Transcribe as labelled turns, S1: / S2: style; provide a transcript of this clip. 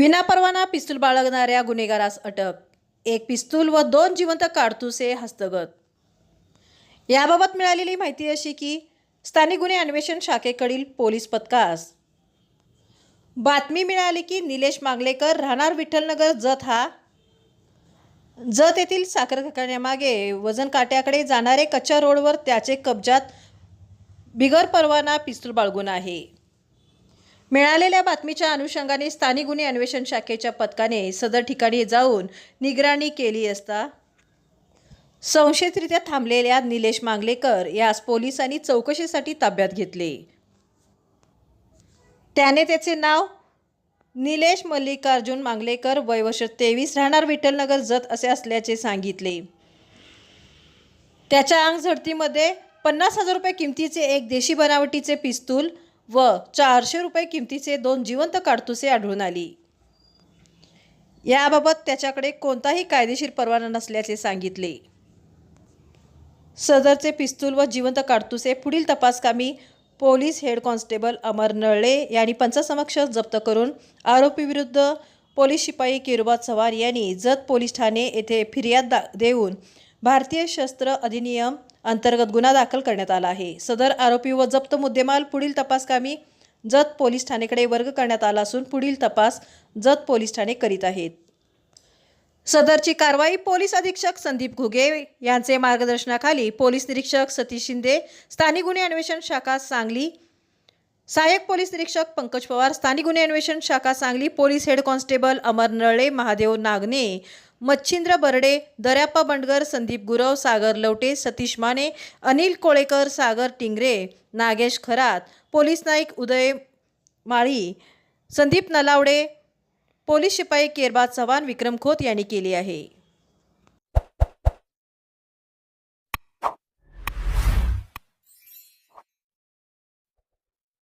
S1: विनापरवाना पिस्तूल बाळगणाऱ्या गुन्हेगारास अटक. एक पिस्तूल व दोन जिवंत काडतुसे हस्तगत. याबाबत मिळालेली माहिती अशी की स्थानिक गुन्हे अन्वेषण शाखेकडील पोलीस पथकास बातमी मिळाली की निलेश मांगलेकर राहणार विठ्ठलनगर जत हा. जत येथील साखर कारखान्यामागे वजन काट्याकडे जाणारे कच्च्या रोडवर त्याचे कब्जात बिगर परवाना पिस्तूल बाळगून आहे. मिळालेल्या बातमीच्या अनुषंगाने स्थानिक गुन्हे अन्वेषण शाखेच्या पथकाने सदर ठिकाणी जाऊन निगराणी केली असता संशयितरित्या थांबलेल्या निलेश मांगलेकर यास पोलिसांनी चौकशीसाठी ताब्यात घेतले. त्याने त्याचे नाव निलेश मल्लिकार्जुन मांगलेकर वय वर्ष तेवीस राहणार विठ्ठलनगर जत असे असल्याचे सांगितले. त्याच्या अंग झडतीमध्ये पन्नास हजार रुपये किमतीचे एक देशी बनावटीचे पिस्तूल व चारशे रुपये किमतीचे दोन जिवंत काडतुसे आढळून आली. याबाबत त्याच्याकडे कोणताही कायदेशीर परवाना नसल्याचे सांगितले. सदरचे पिस्तूल व जिवंत काडतुसे पुढील तपासकामी police head constable Amar Nalle यांनी पंचासमक्ष जप्त करून आरोपीविरुद्ध पोलीस शिपाई किरुबा चव्हाण यांनी जत पोलीस ठाणे येथे फिर्याद दा देऊन भारतीय शस्त्र अधिनियम अंतर्गत गुन्हा दाखल करण्यात आला आहे. सदर आरोपी व जप्त मुद्देमाल पुढील तपासकामी जत पोलीस ठाणेकडे वर्ग करण्यात आला असून पुढील तपास जत पोलीस ठाणे करीत आहेत. सदरची कारवाई पोलीस अधीक्षक संदीप घुगे यांचे मार्गदर्शनाखाली पोलीस निरीक्षक सतीश शिंदे स्थानिक गुन्हे अन्वेषण शाखा सांगली सहाय्यक पोलीस निरीक्षक पंकज पवार स्थानिक गुन्हे अन्वेषण शाखा Sangli police head constable Amar Nale Mahadev Nagane Machhindra Barde Daryappa Bandgar Sandeep Gurav Sagar Lavate Satish Mane Anil Kolekar Sagar Tingre Nagesh Kharat police Naik Uday Mali Sandeep Nalawade police शिपाई केरबा चव्हाण विक्रम खोत यांनी केली आहे.